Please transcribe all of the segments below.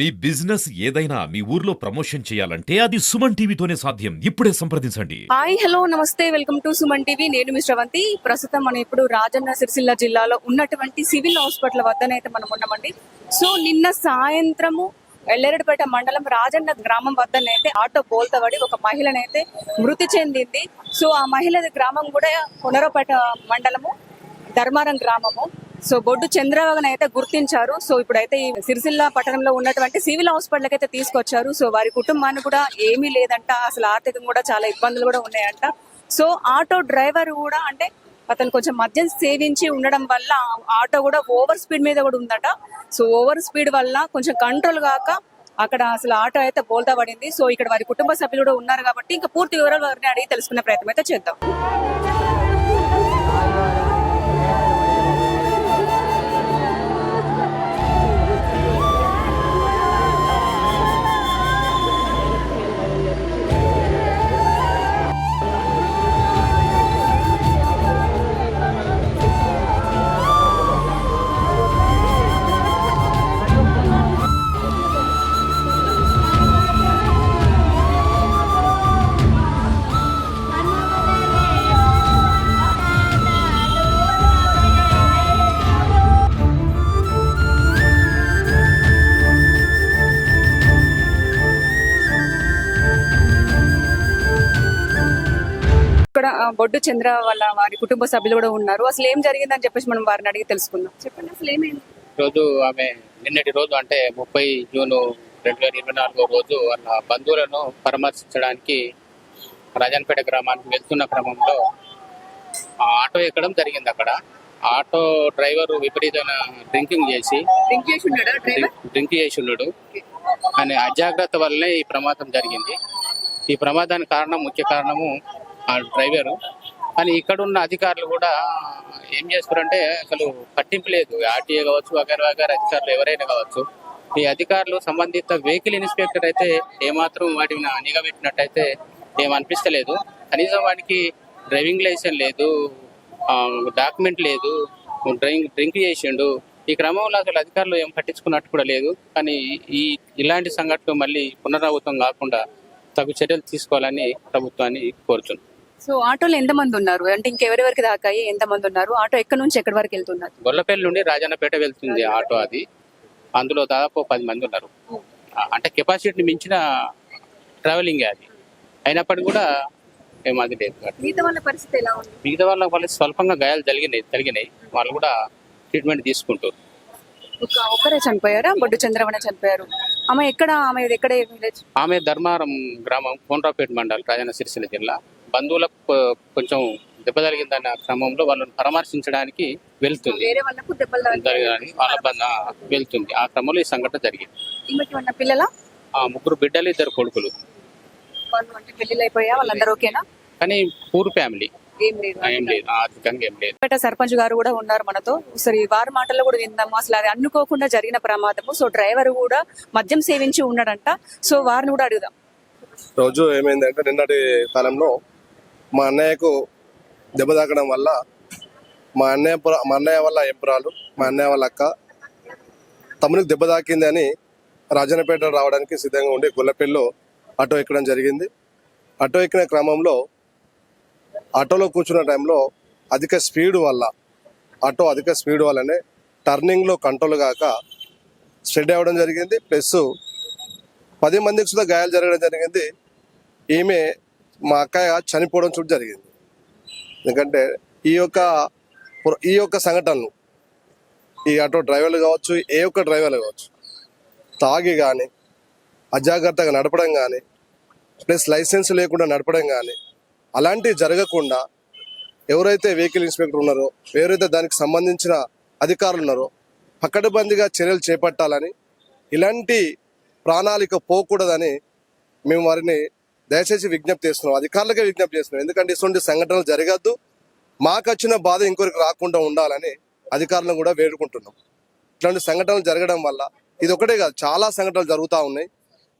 మీ business ఏదైనా మీ ఊర్లో promotion చేయాలంటే అది సుమన్ టీవీతోనే సాధ్యం. ఇప్పుడే సంప్రదించండి. హాయ్ హలో నమస్తే. Welcome to Suman TV. నేను మీ శ్రవంతి. ప్రస్తుతం మనం ఇప్పుడు రాజన్న సిరిసిల్ల జిల్లాలో ఉన్నటువంటి సివిల్ హాస్పిటల్ వద్దనైతే మనం ఉన్నామండి. సో నిన్న సాయంత్రము ఎల్లరెడ్డిపేట మండలం రాజన్న గ్రామం వద్దనైతే ఆటో బోల్తబడి ఒక మహిళనైతే మృతి చెందింది. సో ఆ మహిళ గ్రామం కూడా పునరపేట మండలము ధర్మారం గ్రామము. సో బొడ్డు చంద్రబాబుని అయితే గుర్తించారు. సో ఇప్పుడైతే ఈ సిరిసిల్ల పట్టణంలో ఉన్నటువంటి సివిల్ హాస్పిటల్ అయితే తీసుకొచ్చారు. సో వారి కుటుంబాన్ని కూడా ఏమీ లేదంట. అసలు ఆర్థికంగా కూడా చాలా ఇబ్బందులు కూడా ఉన్నాయంట. సో ఆటో డ్రైవర్ కూడా అంటే అతను కొంచెం మద్యం సేవించి ఉండడం వల్ల ఆటో కూడా ఓవర్ స్పీడ్ మీద కూడా ఉందట. సో ఓవర్ స్పీడ్ వల్ల కొంచెం కంట్రోల్ కాక అక్కడ అసలు ఆటో అయితే బోల్తా పడింది. సో ఇక్కడ వారి కుటుంబ సభ్యులు కూడా ఉన్నారు కాబట్టి ఇంకా పూర్తి వివరాలు వారిని అడిగి తెలుసుకునే ప్రయత్నం అయితే చేద్దాం. ఆ, బొడ్డు చంద్ర వాళ్ళ వారి కుటుంబ సభ్యులు కూడా ఉన్నారు. అసలు ఏం జరిగిందని చెప్పేసి మనం వారిని అడిగి తెలుసుకుందాం. చెప్పండి అసలు ఏమైంది? రోజు ఆమె నిన్నటి రోజు అంటే ముప్పై జూను రెండు వేల ఇరవై నాలుగో రోజు వాళ్ళ బంధువులను పరామర్శించడానికి రాజన్పేట గ్రామానికి వెళ్తున్న క్రమంలో ఆటో ఎక్కడం జరిగింది అక్కడ. ఆటో డ్రైవర్ విపరీతమైన డ్రింకింగ్ చేసి డ్రింక్ చేసి ఉన్నాడా డ్రైవర్? డ్రింక్ చేసి ఉన్నాడు. అనే అజాగ్రత్త వల్లనే ఈ ప్రమాదం జరిగింది. ఈ ప్రమాదానికి కారణం ముఖ్య కారణము ఆ డ్రైవరు. కానీ ఇక్కడ ఉన్న అధికారులు కూడా ఏం చేస్తారంటే అసలు పట్టింపు లేదు. ఆర్టీఏ కావచ్చు వగైరా వగైరా అధికారులు ఎవరైనా కావచ్చు ఈ అధికారులు సంబంధిత వెహికల్ ఇన్స్పెక్టర్ అయితే ఏమాత్రం వాటిని నిఘా పెట్టినట్టయితే కనీసం వాడికి డ్రైవింగ్ లైసెన్స్ లేదు డాక్యుమెంట్ లేదు డ్రింక్ డ్రింక్ చేసిండు. ఈ క్రమంలో అసలు అధికారులు ఏం పట్టించుకున్నట్టు కూడా లేదు. కానీ ఈ ఇలాంటి సంఘటనలు మళ్ళీ పునరావృతం కాకుండా తగు చర్యలు తీసుకోవాలని ప్రభుత్వాన్ని కోరుతున్నాను సో ఆటోలో ఎంత మంది ఉన్నారు? అంటే ఇంకెవరెవరికి దాకాయి ఎంత మంది ఉన్నారు? ఆటో ఎక్కడి నుంచి ఎక్కడి వరకు వెళ్తున్నారు? గొల్లపల్లి నుండి రాజన్నపేట వెళ్తుంది ఆటో అది. అందులో దాదాపు పది మంది ఉన్నారు. అంటే కెపాసిటీని మించిన ట్రావెలింగ్ అది. అయినప్పటికీ కూడా ఏమది లేదు. మిగతా వాళ్ళ పరిస్థితి ఎలా ఉంది? మిగతా వాళ్ళ వాళ్ళకి స్వల్పంగా గాయాలు జరిగినాయి జరిగినాయి. వాళ్ళు కూడా ట్రీట్మెంట్ తీసుకుంటారు ఒక ఒక్కరే చనిపోయారా? బొడ్డు చంద్రమణ చనిపోయారు. ఆమె ఎక్కడ? ఆమె ఎక్కడ? విలేజ్ ఆమె ధర్మారం గ్రామం కోనరాపేట మండల్ రాజన్న సిరిసిల్ల జిల్లా. బంధువులకు కొంచెం దెబ్బ తగిలిందన్న క్రమంలో వాళ్ళని పరామర్శించడానికి వెళ్తుంది. వాళ్ళ వెళ్తుంది. ఆ క్రమంలో ఈ సంఘటన జరిగింది. పిల్లల? ఆ ముగ్గురు బిడ్డలు ఇద్దరు కొడుకులు. వాళ్ళు అంటే పెళ్ళిళ్ళు అయిపోయా? వాళ్ళందరూ ఓకేనా? కానీ పూర్ ఫ్యామిలీ. సర్పంచ్ గారు కూడా ఉన్నారు మనతో. సరే వారి మాటల్లో కూడా విందాము. అసలు అది అనుకోకుండా జరిగిన ప్రమాదము. సో డ్రైవర్ కూడా మద్యం సేవించి ఉన్నాడంట. సో వారిని కూడా అడుగుదాం. రోజు ఏమైందంటే నిన్నటి కాలంలో మా అన్నయ్యకు దెబ్బ తాకడం వల్ల మా అన్నయ్య మా అన్నయ్య వల్ల ఎంపురాలు మా అన్నయ్య వాళ్ళ అక్క. తమ్మునికి దెబ్బ తాకింది అని రాజన్నపేట రావడానికి సిద్ధంగా ఉండి గొల్లపల్లిలో ఆటో ఎక్కడం జరిగింది. ఆటో ఎక్కిన క్రమంలో ఆటోలో కూర్చున్న టైంలో అధిక స్పీడ్ వల్ల ఆటో అధిక స్పీడ్ వల్లనే టర్నింగ్లో కంట్రోల్ కాక స్ప్రెడ్ అవ్వడం జరిగింది. ప్లస్ పది మందికి సుధా గాయాలు జరగడం జరిగింది. ఈమె మా అక్కయ్య చనిపోవడం చూడ జరిగింది. ఎందుకంటే ఈ యొక్క ఈ యొక్క సంఘటనలు ఈ ఆటో డ్రైవర్లు కావచ్చు ఏ ఒక్క డ్రైవర్లు కావచ్చు తాగి కానీ అజాగ్రత్తగా నడపడం కానీ ప్లస్ లైసెన్స్ లేకుండా నడపడం కానీ అలాంటివి జరగకుండా ఎవరైతే వెహికల్ ఇన్స్పెక్టర్ ఉన్నారో ఎవరైతే దానికి సంబంధించిన అధికారులు ఉన్నారో పకడ్బందీగా చర్యలు చేపట్టాలని ఇలాంటి ప్రాణాళిక పోకూడదని మేము వారిని దయచేసి విజ్ఞప్తి చేస్తున్నాం అధికారులకే విజ్ఞప్తి చేస్తున్నాం. ఎందుకంటే ఇటువంటి సంఘటనలు జరగద్దు మాకు వచ్చిన బాధ ఇంకొకరికి రాకుండా ఉండాలని అధికారులను కూడా వేడుకుంటున్నాం. ఇట్లాంటి సంఘటనలు జరగడం వల్ల ఇది ఒకటే కాదు చాలా సంఘటనలు జరుగుతూ ఉన్నాయి.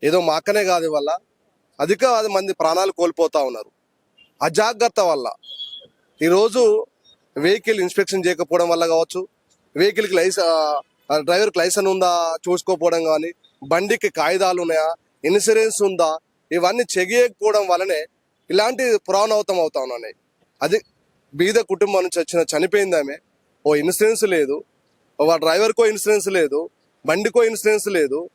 ఏదో మా అక్కనే కాదు వల్ల అధిక మంది ప్రాణాలు కోల్పోతూ ఉన్నారు. అజాగ్రత్త వల్ల. ఈరోజు వెహికల్ ఇన్స్పెక్షన్ చేయకపోవడం వల్ల కావచ్చు వెహికల్కి లైసెన్స్ డ్రైవర్కి లైసెన్స్ ఉందా చూసుకోకపోవడం కానీ బండికి కాగితాలు ఉన్నాయా ఇన్సూరెన్స్ ఉందా ఇవన్నీ చెయ్యకపోవడం వల్లనే ఇలాంటి పురాణవతం అవుతా ఉన్నాయి. అది బీద కుటుంబం నుంచి వచ్చిన చనిపోయింది ఆమె. ఓ ఇన్సూరెన్స్ లేదు. ఓ డ్రైవర్కో ఇన్సూరెన్స్ లేదు. బండికో ఇన్సూరెన్స్ లేదు.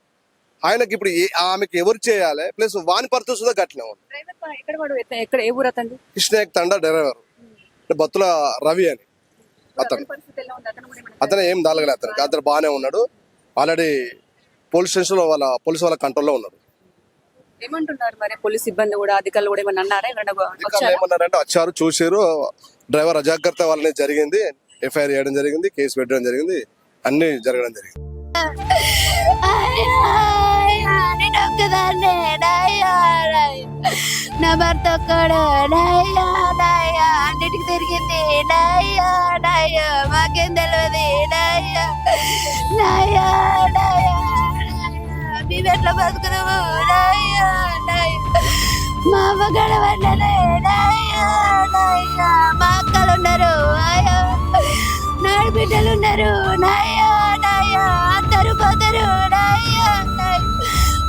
ఆయనకి ఇప్పుడు ఆమెకి ఎవరు చేయాలి? ప్లస్ వాని పరిస్థితి సుధా గట్టిన ఉంది. తండ డ్రైవర్. బత్తుల రవి అని అతను. అతను కూడా ఏం దాలగలే అతనికి. అతను బాగానే ఉన్నాడు. ఆల్రెడీ పోలీస్ స్టేషన్లో వాళ్ళ పోలీస్ వాళ్ళ కంట్రోల్లో ఉన్నాడు. ఏమంటున్నారు మరి పోలీస్ సిబ్బంది కూడా అధికారులు కూడా ఏమన్నా అన్నారా? ఎవరైనా అధికారులు వచ్చారా ఏమన్నారంటే వచ్చారు చూసారు డ్రైవర్ అజాగ్రత్త వల్లనే జరిగింది. ఎఫ్ఐఆర్ చేయడం జరిగింది కేసు పెట్టడం జరిగింది. అన్ని జరగడం జరిగింది. నేను ఒక్కదాన్నే. నా భర్త ఒక్కడు నాయ్యా అన్నిటికి తిరిగింది నాయ్యా నాయ్యా మాకేం తెలియదు మేము ఎట్లా బతుకుదాము మా అమ్మ గడవన్నదే మా అక్కలు ఉన్నారు నాడు బిడ్డలు ఉన్నారు నాయ్యా నాయా. అందరూ పోతారు నాయ్యా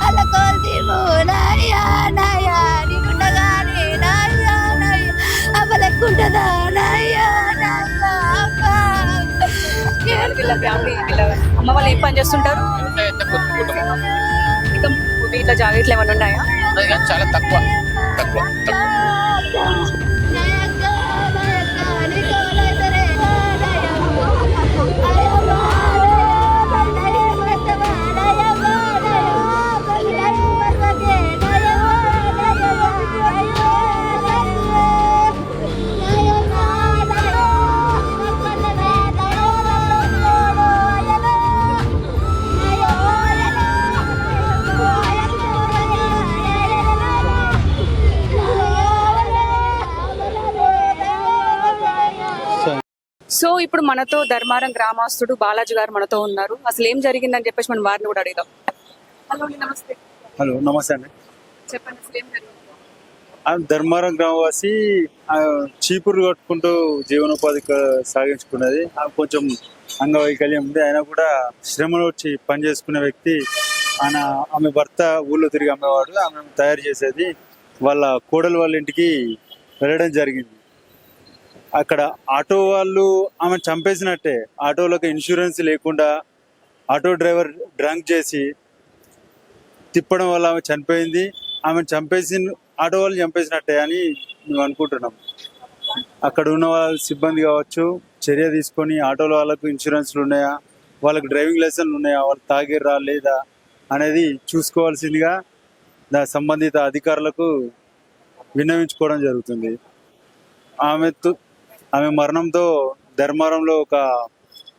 అలా కోల్తీము నాయ్యా నాయ్యా నీకుండగాని నాయ్యా నాయ్యా అమ్మ వీళ్ళ ఫ్యామిలీ వీళ్ళ అమ్మ వాళ్ళు ఏం పని చేస్తుంటారు? ఇంకా వీళ్ళ జాగ్రత్తలు ఏమైనా ఉన్నాయా? చాలా తక్కువ తక్కువ తక్కువ. ఇప్పుడు మనతో ధర్మారం గ్రామస్తుడు బాలాజీ గారు మనతో ఉన్నారు. అసలు ఏం జరిగిందని చెప్పేసి మనం వారిని కూడా అడుగుదాం. హలో నమస్తే. హలో నమస్తే అండి. చెప్పండి అసలు ఏం జరిగింది? ఆ ధర్మారం గ్రామవాసి చీపురు కట్టుకుంటూ జీవనోపాధి సాగించుకున్నది. కొంచెం అంగవైకల్యం ఉంది. అయినా కూడా శ్రమలో వచ్చి పని చేసుకునే వ్యక్తి. ఆయన ఆమె భర్త ఊళ్ళో తిరిగి అమ్మేవాడు. ఆమె తయారు చేసేది వాళ్ళ కోడలు వాళ్ళ ఇంటికి వెళ్ళడం జరిగింది. అక్కడ ఆటో వాళ్ళు ఆమె చంపేసినట్టే. ఆటోలకు ఇన్సూరెన్స్ లేకుండా ఆటో డ్రైవర్ డ్రంక్ చేసి తిప్పడం వల్ల ఆమె చనిపోయింది. ఆమె చంపేసి ఆటో వాళ్ళు చంపేసినట్టే అని మేము అనుకుంటున్నాం. అక్కడ ఉన్న వాళ్ళ సిబ్బంది కావచ్చు చర్య తీసుకొని ఆటోల వాళ్ళకు ఇన్సూరెన్స్లు ఉన్నాయా వాళ్ళకి డ్రైవింగ్ లైసెన్స్లు ఉన్నాయా వాళ్ళు తాగిర్రా లేదా అనేది చూసుకోవాల్సిందిగా దా సంబంధిత అధికారులకు విన్నవించుకోవడం జరుగుతుంది. ఆమె తు- ఆమె మరణంతో ధర్మారంలో ఒక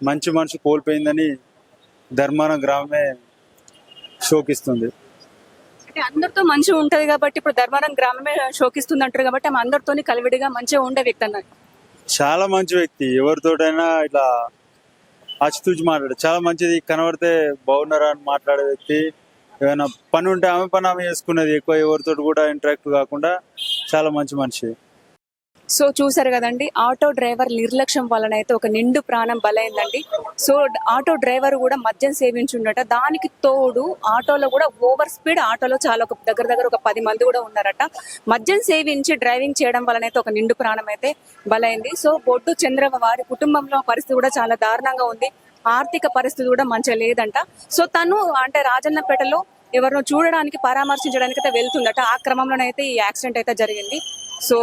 మంచి మనిషి కోల్పోయిందని ధర్మారం గ్రామమే శోకిస్తుంది. అంటే అందరితో మంచిగా ఉంటది కాబట్టి ఇప్పుడు ధర్మారం గ్రామమే శోకిస్తుంది అంటారు కాబట్టి ఆమె అందరితోని కలివిడిగా మంచిగా ఉండే వ్యక్తి అన్నారు. చాలా మంచి వ్యక్తి. ఎవరితోటైనా ఇట్లా ఆచితూచి మాట్లాడు చాలా మంచిది కనబడితే బాగున్నారా అని మాట్లాడే వ్యక్తి. ఏమైనా పని ఉంటే ఆమె పని ఆమె చేసుకునేది ఎక్కువ. ఎవరితోటి కూడా ఇంటరాక్ట్ కాకుండా చాలా మంచి మనిషి. సో చూసారు కదండి ఆటో డ్రైవర్ నిర్లక్ష్యం వలన అయితే ఒక నిండు ప్రాణం బలైందండి. సో ఆటో డ్రైవర్ కూడా మద్యం సేవించుండట. దానికి తోడు ఆటోలో కూడా ఓవర్ స్పీడ్ ఆటోలో చాలా ఒక దగ్గర దగ్గర ఒక పది మంది కూడా ఉన్నారట. మద్యం సేవించి డ్రైవింగ్ చేయడం వలన అయితే ఒక నిండు ప్రాణం అయితే బలైంది. సో బొడ్డు చంద్రవ వారి కుటుంబంలో పరిస్థితి కూడా చాలా దారుణంగా ఉంది. ఆర్థిక పరిస్థితి కూడా మంచిగా లేదంట. సో తను అంటే రాజన్నపేటలో ఎవరినో చూడడానికి పరామర్శించడానికి అయితే వెళ్తుందట. ఆ క్రమంలోనైతే ఈ యాక్సిడెంట్ అయితే జరిగింది. సో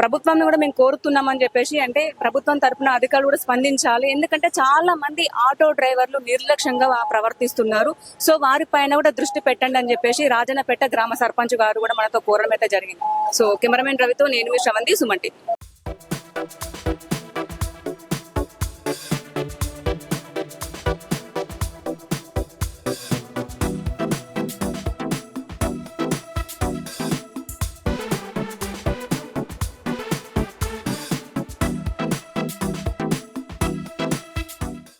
ప్రభుత్వాన్ని కూడా మేము కోరుతున్నామని చెప్పేసి అంటే ప్రభుత్వం తరపున అధికారులు కూడా స్పందించాలి. ఎందుకంటే చాలా మంది ఆటో డ్రైవర్లు నిర్లక్ష్యంగా ప్రవర్తిస్తున్నారు. సో వారిపైన కూడా దృష్టి పెట్టండి అని చెప్పేసి రాజన్నపేట గ్రామ సర్పంచ్ గారు కూడా మనతో కోరడం అయితే జరిగింది. సో కెమెరామెన్ రవితో నేను మీ శ్రవంతి సుమంటి.